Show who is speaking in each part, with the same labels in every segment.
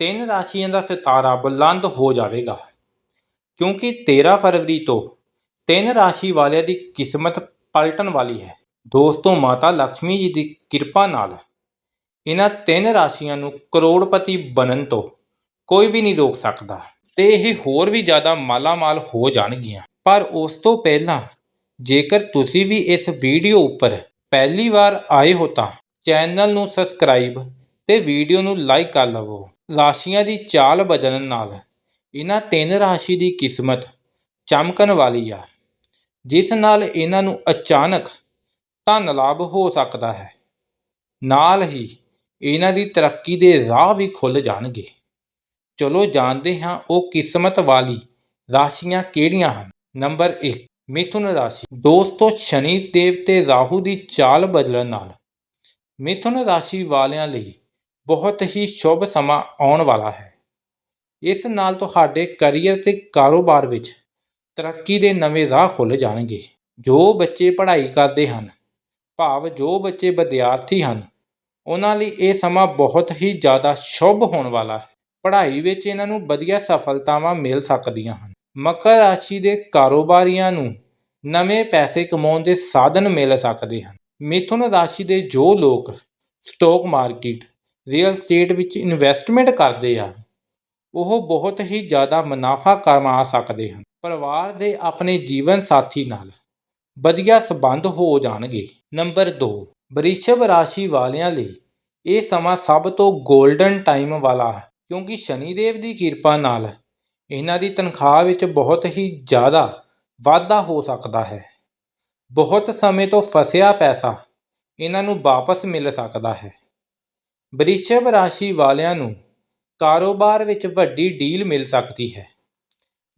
Speaker 1: ਤਿੰਨ ਰਾਸ਼ੀਆਂ ਦਾ ਸਿਤਾਰਾ ਬੁਲੰਦ ਹੋ ਜਾਵੇਗਾ। ਕਿਉਂਕਿ 13 ਫਰਵਰੀ ਤੋਂ ਤਿੰਨ ਰਾਸ਼ੀ ਵਾਲਿਆਂ ਦੀ ਕਿਸਮਤ ਪਲਟਣ ਵਾਲੀ ਹੈ। ਦੋਸਤੋ, ਮਾਤਾ ਲక్ష్ਮੀ ਜੀ ਦੀ ਕਿਰਪਾ ਨਾਲ ਇਹਨਾਂ ਤਿੰਨ ਰਾਸ਼ੀਆਂ ਨੂੰ ਕਰੋੜਪਤੀ ਬਣਨ ਤੋਂ ਕੋਈ ਵੀ ਨਹੀਂ ਰੋਕ ਸਕਦਾ ਤੇ ਇਹ ਹੋਰ ਵੀ ਜ਼ਿਆਦਾ ਮਾਲਾਮਾਲ ਹੋ ਜਾਣਗੀਆਂ। ਪਰ ਉਸ ਤੋਂ ਪਹਿਲਾਂ ਜੇਕਰ ਤੁਸੀਂ ਵੀ ਇਸ ਵੀਡੀਓ ਉੱਪਰ ਪਹਿਲੀ ਵਾਰ ਆਏ ਹੋ ਤਾਂ ਚੈਨਲ ਨੂੰ ਸਬਸਕ੍ਰਾਈਬ ਤੇ ਵੀਡੀਓ ਨੂੰ ਲਾਈਕ ਕਰ ਲਵੋ। ਰਾਸ਼ੀਆਂ ਦੀ ਚਾਲ ਬਦਲਣ ਨਾਲ ਇਹਨਾਂ ਤਿੰਨ ਰਾਸ਼ੀ ਦੀ ਕਿਸਮਤ ਚਮਕਣ ਵਾਲੀ ਆ, ਜਿਸ ਨਾਲ ਇਹਨਾਂ ਨੂੰ ਅਚਾਨਕ ਧਨ ਲਾਭ ਹੋ ਸਕਦਾ ਹੈ। ਨਾਲ ਹੀ ਇਹਨਾਂ ਦੀ ਤਰੱਕੀ ਦੇ ਰਾਹ ਵੀ ਖੁੱਲ ਜਾਣਗੇ। ਚਲੋ ਜਾਣਦੇ ਹਾਂ ਉਹ ਕਿਸਮਤ ਵਾਲੀ ਰਾਸ਼ੀਆਂ ਕਿਹੜੀਆਂ ਹਨ। ਨੰਬਰ 1 ਮਿਥੁਨ ਰਾਸ਼ੀ। ਦੋਸਤੋ, ਸ਼ਨੀ ਦੇਵ ਤੇ ਰਾਹੂ ਦੀ ਚਾਲ ਬਦਲਣ ਨਾਲ ਮਿਥੁਨ ਰਾਸ਼ੀ ਵਾਲਿਆਂ ਲਈ ਬਹੁਤ ਹੀ ਸ਼ੁਭ ਸਮਾਂ ਆਉਣ ਵਾਲਾ ਹੈ। ਇਸ ਨਾਲ ਤੁਹਾਡੇ ਕਰੀਅਰ ਤੇ ਕਾਰੋਬਾਰ ਵਿੱਚ ਤਰੱਕੀ ਦੇ ਨਵੇਂ ਰਾਹ ਖੁੱਲ੍ਹ ਜਾਣਗੇ। ਜੋ ਬੱਚੇ ਪੜ੍ਹਾਈ ਕਰਦੇ ਹਨ, ਭਾਵ ਜੋ ਬੱਚੇ ਵਿਦਿਆਰਥੀ ਹਨ, ਉਹਨਾਂ ਲਈ ਇਹ ਸਮਾਂ ਬਹੁਤ ਹੀ ਜ਼ਿਆਦਾ ਸ਼ੁਭ ਹੋਣ ਵਾਲਾ ਹੈ। ਪੜ੍ਹਾਈ ਵਿੱਚ ਇਹਨਾਂ ਨੂੰ ਵਧੀਆ ਸਫਲਤਾਵਾਂ ਮਿਲ ਸਕਦੀਆਂ ਹਨ। ਮਕਰ ਰਾਸ਼ੀ ਦੇ ਕਾਰੋਬਾਰੀਆਂ ਨੂੰ ਨਵੇਂ ਪੈਸੇ ਕਮਾਉਣ ਦੇ ਸਾਧਨ ਮਿਲ ਸਕਦੇ ਹਨ। ਮਿਥੁਨ ਰਾਸ਼ੀ ਦੇ ਜੋ ਲੋਕ ਸਟਾਕ ਮਾਰਕੀਟ ਰੀਅਲ ਸਟੇਟ ਵਿੱਚ ਇਨਵੈਸਟਮੈਂਟ ਕਰਦੇ ਆ, ਉਹ ਬਹੁਤ ਹੀ ਜ਼ਿਆਦਾ ਮੁਨਾਫਾ ਕਮਾ ਸਕਦੇ ਹਨ। ਪਰਿਵਾਰ ਦੇ ਆਪਣੇ ਜੀਵਨ ਸਾਥੀ ਨਾਲ ਵਧੀਆ ਸਬੰਧ ਹੋ ਜਾਣਗੇ। ਨੰਬਰ 2 ਵ੍ਰਿਸ਼ਭ ਰਾਸ਼ੀ ਵਾਲਿਆਂ ਲਈ ਇਹ ਸਮਾਂ ਸਭ ਤੋਂ 골ਡਨ ਟਾਈਮ ਵਾਲਾ ਹੈ, ਕਿਉਂਕਿ ਸ਼ਨੀ ਦੇਵ ਦੀ ਕਿਰਪਾ ਨਾਲ ਇਹਨਾਂ ਦੀ ਤਨਖਾਹ ਵਿੱਚ ਬਹੁਤ ਹੀ ਜ਼ਿਆਦਾ ਵਾਧਾ ਹੋ ਸਕਦਾ ਹੈ। ਬਹੁਤ ਸਮੇਂ ਤੋਂ ਫਸਿਆ ਪੈਸਾ ਇਹਨਾਂ ਨੂੰ ਵਾਪਸ ਮਿਲ ਸਕਦਾ ਹੈ। ਵ੍ਰਿਸ਼ਭ ਰਾਸ਼ੀ ਵਾਲਿਆਂ ਨੂੰ ਕਾਰੋਬਾਰ ਵਿੱਚ ਵੱਡੀ ਡੀਲ ਮਿਲ ਸਕਦੀ ਹੈ,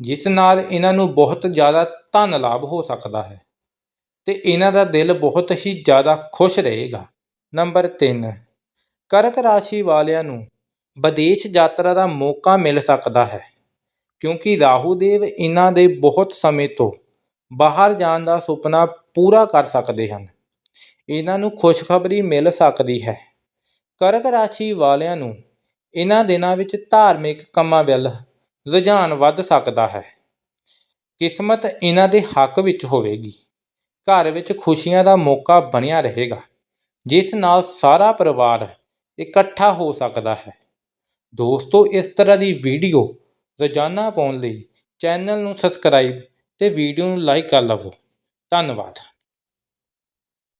Speaker 1: ਜਿਸ ਨਾਲ ਇਹਨਾਂ ਨੂੰ ਬਹੁਤ ਜ਼ਿਆਦਾ ਧਨ ਲਾਭ ਹੋ ਸਕਦਾ ਹੈ ਤੇ ਇਹਨਾਂ ਦਾ ਦਿਲ ਬਹੁਤ ਹੀ ਜ਼ਿਆਦਾ ਖੁਸ਼ ਰਹੇਗਾ। ਨੰਬਰ 3 ਕਰਕ ਰਾਸ਼ੀ ਵਾਲਿਆਂ ਨੂੰ ਵਿਦੇਸ਼ ਯਾਤਰਾ ਦਾ ਮੌਕਾ ਮਿਲ ਸਕਦਾ ਹੈ, ਕਿਉਂਕਿ ਰਾਹੂ ਦੇਵ ਇਹਨਾਂ ਦੇ ਬਹੁਤ ਸਮੇਂ ਤੋਂ ਬਾਹਰ ਜਾਣ ਦਾ ਸੁਪਨਾ ਪੂਰਾ ਕਰ ਸਕਦੇ ਹਨ। ਇਹਨਾਂ ਨੂੰ ਖੁਸ਼ਖਬਰੀ ਮਿਲ ਸਕਦੀ ਹੈ। ਕਰਕ ਰਾਸ਼ੀ ਵਾਲਿਆਂ ਨੂੰ ਇਹਨਾਂ ਦਿਨਾਂ ਵਿੱਚ ਧਾਰਮਿਕ ਕੰਮਾਂ ਵੱਲ ਰੁਝਾਨ ਵੱਧ ਸਕਦਾ ਹੈ। ਕਿਸਮਤ ਇਹਨਾਂ ਦੇ ਹੱਕ ਵਿੱਚ ਹੋਵੇਗੀ। ਘਰ ਵਿੱਚ ਖੁਸ਼ੀਆਂ ਦਾ ਮੌਕਾ ਬਣਿਆ ਰਹੇਗਾ, ਜਿਸ ਨਾਲ ਸਾਰਾ ਪਰਿਵਾਰ ਇਕੱਠਾ ਹੋ ਸਕਦਾ ਹੈ। ਦੋਸਤੋ, ਇਸ ਤਰ੍ਹਾਂ ਦੀ ਵੀਡੀਓ ਰੋਜ਼ਾਨਾ ਪਾਉਣ ਲਈ ਚੈਨਲ ਨੂੰ ਸਬਸਕ੍ਰਾਈਬ ਤੇ ਵੀਡੀਓ ਨੂੰ ਲਾਈਕ ਕਰ ਲਵੋ। ਧੰਨਵਾਦ।